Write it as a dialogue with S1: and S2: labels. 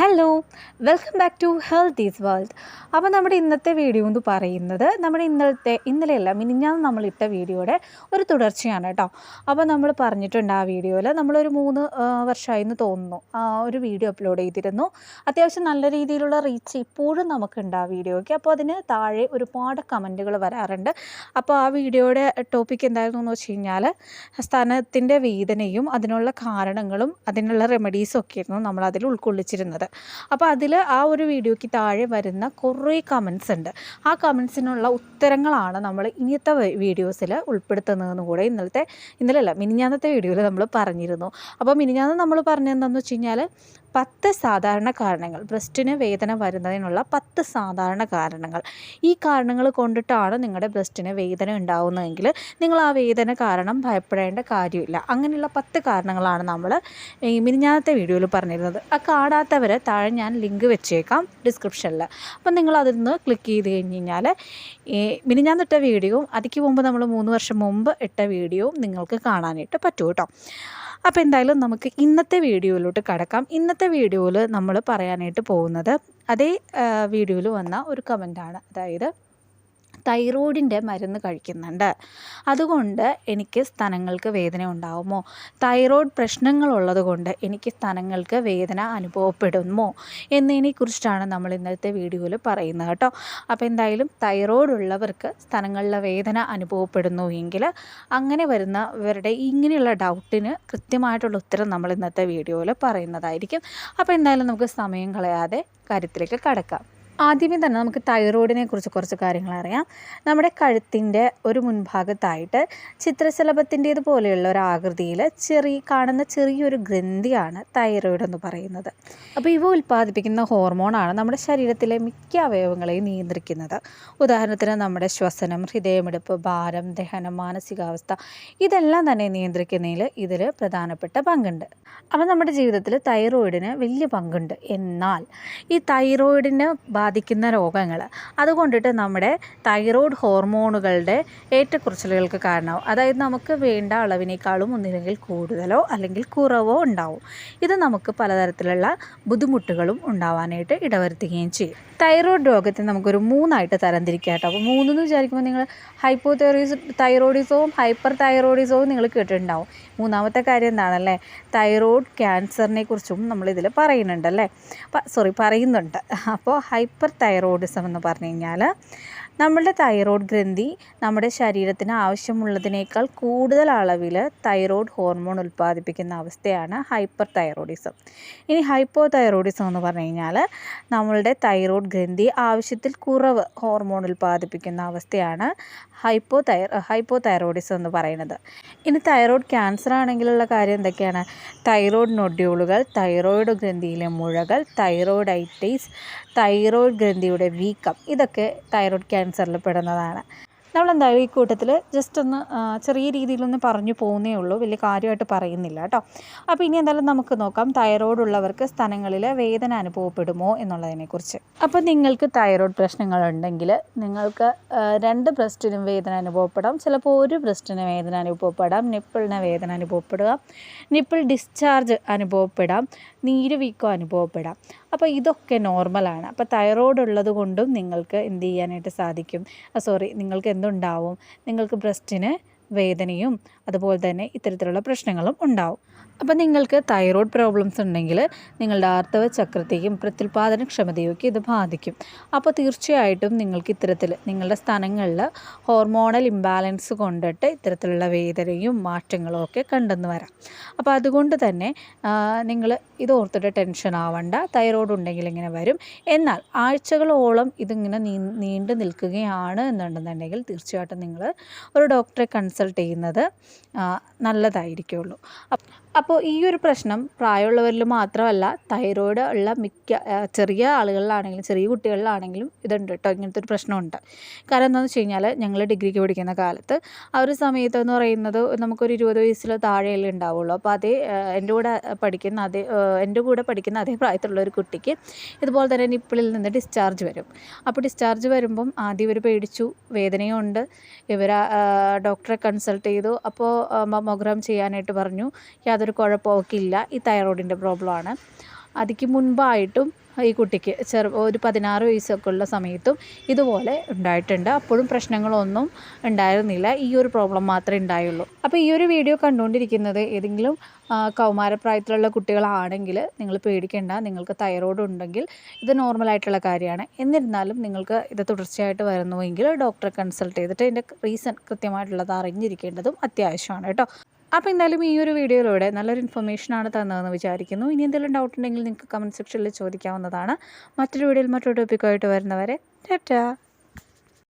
S1: Hello welcome back to health is world അപ്പോൾ നമ്മുടെ ഇന്നത്തെ വീഡിയോ എന്ന് പറയുന്നത് നമ്മുടെ ഇന്നലത്തെ ഇന്നലെയല്ല മിനിഞ്ഞാന്ന് നമ്മളിട്ട വീഡിയോയുടെ ഒരു തുടർച്ചയാണ് കേട്ടോ. അപ്പോൾ നമ്മൾ പറഞ്ഞിട്ടുണ്ട് ആ വീഡിയോയിൽ നമ്മളൊരു മൂന്ന് വർഷമായി എന്ന് തോന്നുന്നു. ഒരു വീഡിയോ അപ്ലോഡ് ചെയ്തിരുന്നു. അത്യാവശ്യം നല്ല രീതിയിലുള്ള റീച്ച് ഇപ്പോഴും നമുക്കുണ്ട് ആ വീഡിയോയ്ക്ക്. അപ്പോൾ അതിന് താഴെ ഒരുപാട് കമന്റുകൾ വരാറുണ്ട്. അപ്പോൾ ആ വീഡിയോയുടെ ടോപ്പിക് എന്തായിരുന്നു എന്ന് വെച്ച് കഴിഞ്ഞാൽ സ്ഥാനത്തിന്റെ വേദനയും അതിനുള്ള കാരണങ്ങളും അതിനുള്ള റെമഡീസും ഒക്കെ ആയിരുന്നു നമ്മൾ അതിൽ ഉൾക്കൊള്ളിച്ചിരുന്നത്. അപ്പോൾ അതിൽ ആ ഒരു വീഡിയോയ്ക്ക് താഴെ വരുന്ന കുറേ കമൻസ് ഉണ്ട്. ആ കമൻസിനുള്ള ഉത്തരങ്ങളാണ് നമ്മൾ ഇനിയത്തെ വീഡിയോസിൽ ഉൾപ്പെടുത്തുന്നതെന്ന് കൂടെ ഇന്നലത്തെ ഇന്നലെയല്ല മിനിഞ്ഞാന്നത്തെ വീഡിയോയിൽ നമ്മൾ പറഞ്ഞിരുന്നു. അപ്പോൾ മിനിഞ്ഞാന്ന് നമ്മൾ പറഞ്ഞതെന്താണെന്ന് വെച്ച് കഴിഞ്ഞാൽ പത്ത് സാധാരണ കാരണങ്ങൾ ബ്രസ്റ്റിന് വേദന വരുന്നതിനുള്ള പത്ത് സാധാരണ കാരണങ്ങൾ. ഈ കാരണങ്ങൾ കൊണ്ടിട്ടാണ് നിങ്ങളുടെ ബ്രസ്റ്റിന് വേദന ഉണ്ടാവുന്നതെങ്കിൽ നിങ്ങൾ ആ വേദന കാരണം ഭയപ്പെടേണ്ട കാര്യമില്ല. അങ്ങനെയുള്ള പത്ത് കാരണങ്ങളാണ് നമ്മൾ മിനിഞ്ഞാന്നത്തെ വീഡിയോയിൽ പറഞ്ഞിരുന്നത്. ആ താഴെ ഞാൻ ലിങ്ക് വെച്ചേക്കാം ഡിസ്ക്രിപ്ഷനിൽ അപ്പം നിങ്ങൾ അതിൽ നിന്ന് ക്ലിക്ക് ചെയ്ത് കഴിഞ്ഞ് കഴിഞ്ഞാൽ ഈ മിനിഞ്ഞാന്നിട്ട വീഡിയോയും അതിക്ക് മുമ്പ് നമ്മൾ മൂന്ന് വർഷം മുമ്പ് ഇട്ട വീഡിയോ നിങ്ങൾക്ക് കാണാനായിട്ട് പറ്റും കേട്ടോ. അപ്പോൾ എന്തായാലും നമുക്ക് ഇന്നത്തെ വീഡിയോയിലോട്ട് കടക്കാം. ഇന്നത്തെ വീഡിയോയിൽ നമ്മൾ പറയാനായിട്ട് പോകുന്നത് അതേ വീഡിയോയിൽ വന്ന ഒരു കമന്റാണ് അതായത് തൈറോയിഡിന്റെ മരുന്ന് കഴിക്കുന്നുണ്ട്. അതുകൊണ്ട് എനിക്ക് സ്ഥലങ്ങൾക്ക് വേദന ഉണ്ടാകുമോ തൈറോയ്ഡ് പ്രശ്നങ്ങളുള്ളത് കൊണ്ട് എനിക്ക് സ്ഥലങ്ങൾക്ക് വേദന അനുഭവപ്പെടുമോ? എന്നതിനെക്കുറിച്ചിട്ടാണ് നമ്മൾ ഇന്നത്തെ വീഡിയോയിൽ പറയുന്നത് കേട്ടോ. അപ്പോൾ എന്തായാലും തൈറോയ്ഡ് ഉള്ളവർക്ക് സ്ഥലങ്ങളിലെ വേദന അനുഭവപ്പെടുന്നു എങ്കിൽ അങ്ങനെ വരുന്നവരുടെ ഇങ്ങനെയുള്ള ഡൗട്ടിന് കൃത്യമായിട്ടുള്ള ഉത്തരം നമ്മൾ ഇന്നത്തെ വീഡിയോയിൽ പറയുന്നതായിരിക്കും. അപ്പോൾ എന്തായാലും നമുക്ക് സമയം കളയാതെ കാര്യത്തിലേക്ക് കടക്കാം. ആദ്യമേ തന്നെ നമുക്ക് തൈറോയിഡിനെ കുറിച്ച് കുറച്ച് കാര്യങ്ങൾ അറിയാം. നമ്മുടെ കഴുത്തിന്റെ ഒരു മുൻഭാഗത്തായിട്ട് ചിത്രശലഭത്തിന്റേത് പോലെയുള്ള ഒരു ആകൃതിയിൽ ചെറിയ കാണുന്ന ചെറിയൊരു ഗ്രന്ഥിയാണ് തൈറോയിഡ് എന്ന് പറയുന്നത്. അപ്പോൾ ഇവ ഉൽപ്പാദിപ്പിക്കുന്ന ഹോർമോണാണ് നമ്മുടെ ശരീരത്തിലെ മിക്ക അവയവങ്ങളെയും നിയന്ത്രിക്കുന്നത്. ഉദാഹരണത്തിന് നമ്മുടെ ശ്വസനം ഹൃദയമെടുപ്പ് ഭാരം ദഹനം മാനസികാവസ്ഥ ഇതെല്ലാം തന്നെ നിയന്ത്രിക്കുന്നതിൽ ഇതിൽ പ്രധാനപ്പെട്ട പങ്കുണ്ട്. അപ്പോൾ നമ്മുടെ ജീവിതത്തിൽ തൈറോയിഡിന് വലിയ പങ്കുണ്ട്. എന്നാൽ ഈ തൈറോയിഡിനെ ബാധിക്കുന്ന രോഗങ്ങൾ അതുകൊണ്ടിട്ട് നമ്മുടെ തൈറോയ്ഡ് ഹോർമോണുകളുടെ ഏറ്റക്കുറച്ചിലുകൾക്ക് കാരണമാവും. അതായത് നമുക്ക് വേണ്ട അളവിനേക്കാളും ഒന്നില്ലെങ്കിൽ കൂടുതലോ അല്ലെങ്കിൽ കുറവോ ഉണ്ടാവും. ഇത് നമുക്ക് പലതരത്തിലുള്ള ബുദ്ധിമുട്ടുകളും ഉണ്ടാവാനായിട്ട് ഇടവരുത്തുകയും ചെയ്യും. തൈറോയ്ഡ് രോഗത്തെ നമുക്കൊരു മൂന്നായിട്ട് തരംതിരിക്കാം കേട്ടോ. അപ്പോൾ മൂന്നെന്ന് വിചാരിക്കുമ്പോൾ നിങ്ങൾ ഹൈപ്പോ തൈറോയിഡിസവും ഹൈപ്പർ തൈറോയിഡിസവും നിങ്ങൾ കേട്ടിട്ടുണ്ടാവും. മൂന്നാമത്തെ കാര്യം എന്താണല്ലേ? തൈറോയ്ഡ് ക്യാൻസറിനെ കുറിച്ചും നമ്മളിതിൽ പറയുന്നുണ്ടല്ലേ സോറി പറയുന്നുണ്ട്. അപ്പോൾ ഹൈപ്പർ തൈറോയിഡിസം എന്ന് പറഞ്ഞു കഴിഞ്ഞാൽ നമ്മളുടെ തൈറോയ്ഡ് ഗ്രന്ഥി നമ്മുടെ ശരീരത്തിന് ആവശ്യമുള്ളതിനേക്കാൾ കൂടുതൽ അളവിൽ തൈറോയ്ഡ് ഹോർമോൺ ഉൽപ്പാദിപ്പിക്കുന്ന അവസ്ഥയാണ് ഹൈപ്പർ തൈറോയിഡിസം ഇനി ഹൈപ്പോ തൈറോയിഡിസം എന്ന് പറഞ്ഞു കഴിഞ്ഞാൽ നമ്മളുടെ തൈറോയ്ഡ് ഗ്രന്ഥി ആവശ്യത്തിൽ കുറവ് ഹോർമോൺ ഉൽപ്പാദിപ്പിക്കുന്ന അവസ്ഥയാണ് ഹൈപ്പോ തൈ ഹൈപ്പോ തൈറോയിഡിസം എന്ന് പറയുന്നത്. ഇനി തൈറോയ്ഡ് ക്യാൻസർ ആണെങ്കിലുള്ള കാര്യം എന്തൊക്കെയാണ്? തൈറോയ്ഡ് നൊഡ്യൂളുകൾ തൈറോയ്ഡ് ഗ്രന്ഥിയിലെ മുഴകൾ തൈറോയ്ഡൈറ്റൈസ് തൈറോയ്ഡ് ഗ്രന്ഥിയുടെ വീക്കം ഇതൊക്കെ തൈറോയ്ഡ് ക്യാൻസറിൽ പെടുന്നതാണ്. നമ്മളെന്തായാലും ഈ കൂട്ടത്തിൽ ജസ്റ്റ് ഒന്ന് ചെറിയ രീതിയിലൊന്ന് പറഞ്ഞു പോകുന്നേ ഉള്ളൂ. വലിയ കാര്യമായിട്ട് പറയുന്നില്ല കേട്ടോ. അപ്പോൾ ഇനി എന്തായാലും നമുക്ക് നോക്കാം തൈറോയ്ഡ് ഉള്ളവർക്ക് സ്ഥലങ്ങളിൽ വേദന അനുഭവപ്പെടുമോ എന്നുള്ളതിനെക്കുറിച്ച്. അപ്പോൾ നിങ്ങൾക്ക് തൈറോയ്ഡ് പ്രശ്നങ്ങളുണ്ടെങ്കിൽ നിങ്ങൾക്ക് രണ്ട് ബ്രസ്റ്റിനും വേദന അനുഭവപ്പെടാം. ചിലപ്പോൾ ഒരു ബ്രസ്റ്റിന് വേദന അനുഭവപ്പെടാം. നിപ്പിളിന് വേദന അനുഭവപ്പെടുക. നിപ്പിൾ ഡിസ്ചാർജ് അനുഭവപ്പെടാം. നീര് വീക്കം അനുഭവപ്പെടാം. അപ്പോൾ ഇതൊക്കെ നോർമലാണ് അപ്പോൾ തൈറോയ്ഡ് ഉള്ളത് കൊണ്ടും നിങ്ങൾക്ക് എന്ത് ചെയ്യാനായിട്ട് സാധിക്കും? സോറി നിങ്ങൾക്ക് എന്തുണ്ടാവും? നിങ്ങൾക്ക് ബ്രസ്റ്റിന് വേദനയും അതുപോലെ തന്നെ ഇത്തരത്തിലുള്ള പ്രശ്നങ്ങളും ഉണ്ടാവും. അപ്പോൾ നിങ്ങൾക്ക് തൈറോയ്ഡ് പ്രോബ്ലംസ് ഉണ്ടെങ്കിൽ നിങ്ങളുടെ ആർത്തവ ചക്രത്തെയും പ്രത്യുൽപാദനക്ഷമതയൊക്കെ ഇത് ബാധിക്കും. അപ്പോൾ തീർച്ചയായിട്ടും നിങ്ങൾക്ക് ഇത്തരത്തിൽ നിങ്ങളുടെ സ്ഥലങ്ങളിൽ ഹോർമോണൽ ഇംബാലൻസ് കൊണ്ടിട്ട് ഇത്തരത്തിലുള്ള വേദനയും മാറ്റങ്ങളും ഒക്കെ കണ്ടെന്ന് വരാം. അപ്പോൾ അതുകൊണ്ട് തന്നെ നിങ്ങൾ ഇത് ഓർത്തിട്ട് ടെൻഷൻ ആവണ്ട. തൈറോയ്ഡ് ഉണ്ടെങ്കിൽ ഇങ്ങനെ വരും. എന്നാൽ ആഴ്ചകളോളം ഇതിങ്ങനെ നീ നീണ്ടു നിൽക്കുകയാണ് എന്നുണ്ടെന്നുണ്ടെങ്കിൽ തീർച്ചയായിട്ടും നിങ്ങൾ ഒരു ഡോക്ടറെ കൺസൾട്ട് ചെയ്യുന്നത് ആ, നല്ലതായിരിക്കുള്ളൂ. അപ്പ് അപ്പോൾ ഈ ഒരു പ്രശ്നം പ്രായമുള്ളവരിൽ മാത്രമല്ല തൈറോയിഡ് ഉള്ള മിക്ക ചെറിയ ആളുകളിലാണെങ്കിലും ചെറിയ കുട്ടികളിലാണെങ്കിലും ഇതുണ്ട് കേട്ടോ ഇങ്ങനത്തെ ഒരു പ്രശ്നമുണ്ട്. കാരണം എന്താണെന്ന് വെച്ച് കഴിഞ്ഞാൽ ഞങ്ങൾ ഡിഗ്രിക്ക് പഠിക്കുന്ന കാലത്ത് ആ ഒരു സമയത്ത് എന്ന് പറയുന്നത് നമുക്കൊരു ഇരുപത് വയസ്സിൽ താഴെയല്ലേ ഉണ്ടാവുള്ളൂ. അപ്പോൾ അതേ എന്റെ കൂടെ പഠിക്കുന്ന അതേ എന്റെ കൂടെ പഠിക്കുന്ന അതേ പ്രായത്തിലുള്ള ഒരു കുട്ടിക്ക് ഇതുപോലെ തന്നെ നിപ്പിളിൽ നിന്ന് ഡിസ്ചാർജ് വരും. അപ്പോൾ ഡിസ്ചാർജ് വരുമ്പം ആദ്യം ഇവർ പേടിച്ചു വേദനയുണ്ട്. ഇവർ ഡോക്ടറെ കൺസൾട്ട് ചെയ്തു. അപ്പോൾ മമോഗ്രാം ചെയ്യാനായിട്ട് പറഞ്ഞു. യാതൊരു കുഴപ്പമൊക്കെ ഇല്ല. ഈ തൈറോയിഡിന്റെ പ്രോബ്ലമാണ് അതിക്ക് മുൻപായിട്ടും ഈ കുട്ടിക്ക് ചെറു ഒരു പതിനാറ് വയസ്സൊക്കെ ഉള്ള സമയത്തും ഇതുപോലെ ഉണ്ടായിട്ടുണ്ട്. അപ്പോഴും പ്രശ്നങ്ങളൊന്നും ഉണ്ടായിരുന്നില്ല. ഈ ഒരു പ്രോബ്ലം മാത്രമേ ഉണ്ടായുള്ളൂ. അപ്പോൾ ഈ ഒരു വീഡിയോ കണ്ടുകൊണ്ടിരിക്കുന്നത് ഏതെങ്കിലും കൗമാരപ്രായത്തിലുള്ള കുട്ടികളാണെങ്കിൽ നിങ്ങൾ പേടിക്കേണ്ട. നിങ്ങൾക്ക് തൈറോയ്ഡ് ഉണ്ടെങ്കിൽ ഇത് നോർമലായിട്ടുള്ള കാര്യമാണ്. എന്നിരുന്നാലും നിങ്ങൾക്ക് ഇത് തുടർച്ചയായിട്ട് വരുന്നുവെങ്കിൽ ഡോക്ടറെ കൺസൾട്ട് ചെയ്തിട്ട് ഇതിന്റെ റീസൺ കൃത്യമായിട്ടുള്ളത് അറിഞ്ഞിരിക്കേണ്ടതും അത്യാവശ്യമാണ് കേട്ടോ. അപ്പോൾ എന്തായാലും ഈ ഒരു വീഡിയോയിലൂടെ നല്ലൊരു ഇൻഫർമേഷനാണ് തന്നതെന്ന് വിചാരിക്കുന്നു. ഇനി എന്തെങ്കിലും ഡൗട്ട് ഉണ്ടെങ്കിൽ നിങ്ങൾക്ക് കമന്റ് സെക്ഷനിൽ ചോദിക്കാവുന്നതാണ്. മറ്റൊരു വീഡിയോയിൽ മറ്റൊരു ടോപ്പിക്കായിട്ട് വരുന്നവരെ ടാറ്റാ.